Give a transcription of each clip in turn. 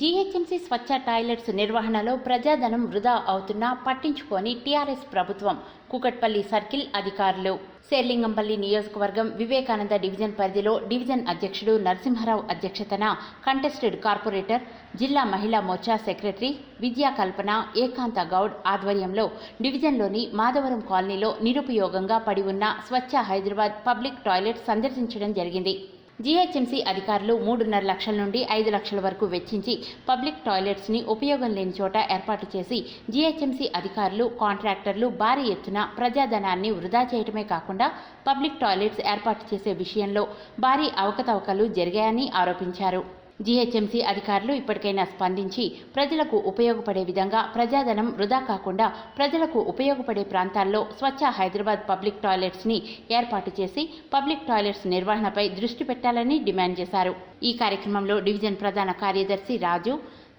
GHMC స్వచ్ఛ toilets నిర్వహణలో ప్రజాధనం వృధా అవుతున్నా పట్టించుకొని టీఆర్ఎస్ ప్రభుత్వం. కూకట్పల్లి సర్కిల్ అధికారులు. శేర్లింగంపల్లి నియోజకవర్గం వివేకానంద డివిజన్ పరిధిలో డివిజన్ అధ్యక్షుడు నరసింహారావు అధ్యక్షతన కంటెస్టెడ్ కార్పొరేటర్ జిల్లా మహిళా మోర్చా సెక్రటరీ విద్యా కల్పన ఏకాంత గౌడ్ ఆధ్వర్యంలో డివిజన్లోని మాధవరం కాలనీలో నిరుపయోగంగా పడి ఉన్న స్వచ్ఛ హైదరాబాద్ పబ్లిక్ టాయిలెట్ సందర్శించడం జరిగింది. జీహెచ్ఎంసీ అధికారులు మూడున్నర లక్షల నుండి ఐదు లక్షల వరకు వెచ్చించి పబ్లిక్ టాయిలెట్స్ని ఉపయోగం లేని చోట ఏర్పాటు చేసి జీహెచ్ఎంసీ అధికారులు కాంట్రాక్టర్లు భారీ ఎత్తున ప్రజాధనాన్ని వృధా చేయటమే కాకుండా పబ్లిక్ టాయిలెట్స్ ఏర్పాటు చేసే విషయంలో భారీ అవకతవకలు జరిగాయని ఆరోపించారు. జీహెచ్ఎంసీ అధికారులు ఇప్పటికైనా స్పందించి ప్రజలకు ఉపయోగపడే విధంగా ప్రజాధనం వృధా కాకుండా ప్రజలకు ఉపయోగపడే ప్రాంతాల్లో స్వచ్ఛ హైదరాబాద్ పబ్లిక్ టాయిలెట్స్ని ఏర్పాటు చేసి పబ్లిక్ టాయిలెట్స్ నిర్వహణపై దృష్టి పెట్టాలని డిమాండ్ చేశారు. ఈ కార్యక్రమంలో డివిజన్ ప్రధాన కార్యదర్శి రాజు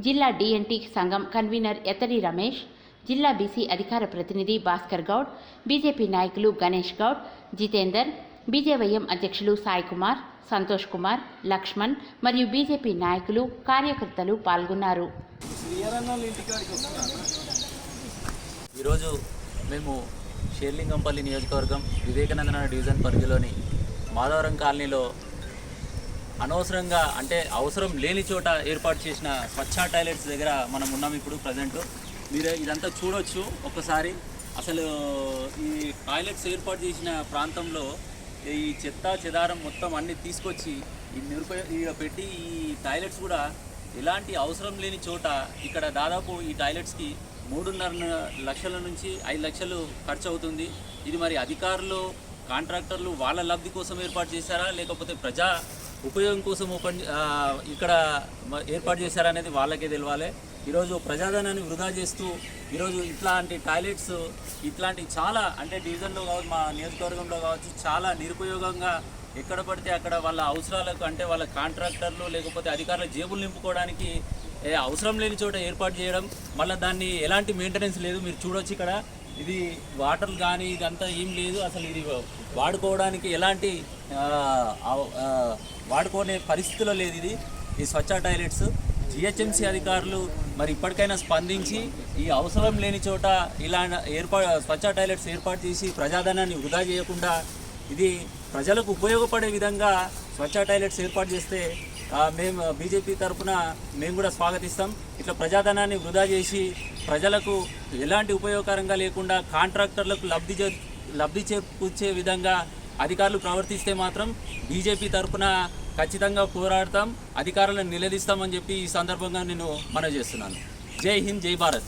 జిల్లా డిఎన్టీ సంఘం కన్వీనర్ ఎత్తడి రమేష్ జిల్లా బీసీ అధికార ప్రతినిధి భాస్కర్ గౌడ్ బీజేపీ నాయకులు గణేష్ గౌడ్ జితేందర్ బీజేవైఎం అధ్యక్షులు సాయి కుమార్ సంతోష్ కుమార్ లక్ష్మణ్ మరియు బీజేపీ నాయకులు కార్యకర్తలు పాల్గొన్నారు. ఈరోజు మేము షేర్లింగంపల్లి నియోజకవర్గం వివేకానంద డివిజన్ పరిధిలోని మాధవరం కాలనీలో అనవసరంగా అంటే అవసరం లేని చోట ఏర్పాటు చేసిన స్వచ్ఛ టాయిలెట్స్ దగ్గర మనం ఉన్నాం ఇప్పుడు ప్రజెంట్. మీరు ఇదంతా చూడొచ్చు ఒక్కసారి. అసలు ఈ టాయిలెట్స్ ఏర్పాటు చేసిన ప్రాంతంలో ఈ చెత్త చెదారం మొత్తం అన్ని తీసుకొచ్చి ఈ నిరుపయోగ పెట్టి ఈ టాయిలెట్స్ కూడా ఎలాంటి అవసరం లేని చోట ఇక్కడ దాదాపు ఈ టాయిలెట్స్కి మూడున్నర లక్షల నుంచి ఐదు లక్షలు ఖర్చు అవుతుంది. ఇది మరి అధికారులు కాంట్రాక్టర్లు వాళ్ళ లబ్ధి కోసం ఏర్పాటు చేశారా? లేకపోతే ప్రజా ఉపయోగం కోసం ఓపెన్ ఇక్కడ ఏర్పాటు చేశారా అనేది వాళ్ళకే తెలవాలి. ఈరోజు ప్రజాధనాన్ని వృధా చేస్తూ ఈరోజు ఇట్లాంటి టాయిలెట్స్ ఇట్లాంటి చాలా అంటే డివిజన్లో కావచ్చు మా నియోజకవర్గంలో కావచ్చు చాలా నిరుపయోగంగా ఎక్కడ పడితే అక్కడ వాళ్ళ అవసరాలకు అంటే వాళ్ళ కాంట్రాక్టర్లు లేకపోతే అధికారుల జేబులు నింపుకోవడానికి అవసరం లేని చోట ఏర్పాటు చేయడం మళ్ళీ దాన్ని ఎలాంటి మెయింటెనెన్స్ లేదు మీరు చూడొచ్చు ఇక్కడ. ఇది వాటర్ కానీ ఇదంతా ఏం లేదు అసలు ఇది వాడుకోవడానికి ఎలాంటి అవ- వాడుకునే పరిస్థితిలో లేదు ఇది. ఈ స్వచ్ఛ టాయిలెట్స్. జిహెచ్ఎంసీ అధికారులు మరి ఇప్పటికైనా స్పందించి ఈ అవసరం లేని చోట ఇలా ఏర్పా స్వచ్ఛ టాయిలెట్స్ ఏర్పాటు చేసి ప్రజాధనాన్ని వృధా చేయకుండా ఇది ప్రజలకు ఉపయోగపడే విధంగా స్వచ్ఛ టాయిలెట్స్ ఏర్పాటు చేస్తే మేము బీజేపీ తరఫున మేము కూడా స్వాగతిస్తాం. ఇట్లా ప్రజాధనాన్ని వృధా చేసి ప్రజలకు ఎలాంటి ఉపయోగకరంగా లేకుండా కాంట్రాక్టర్లకు లబ్ధి చే లబ్ధి చేకూర్చే విధంగా అధికారులు ప్రవర్తిస్తే మాత్రం బీజేపీ తరఫున ఖచ్చితంగా పోరాడతాం అధికారులను నిలదీస్తామని చెప్పి ఈ సందర్భంగా నేను మనవి చేస్తున్నాను. జై హింద్ జై భారత్.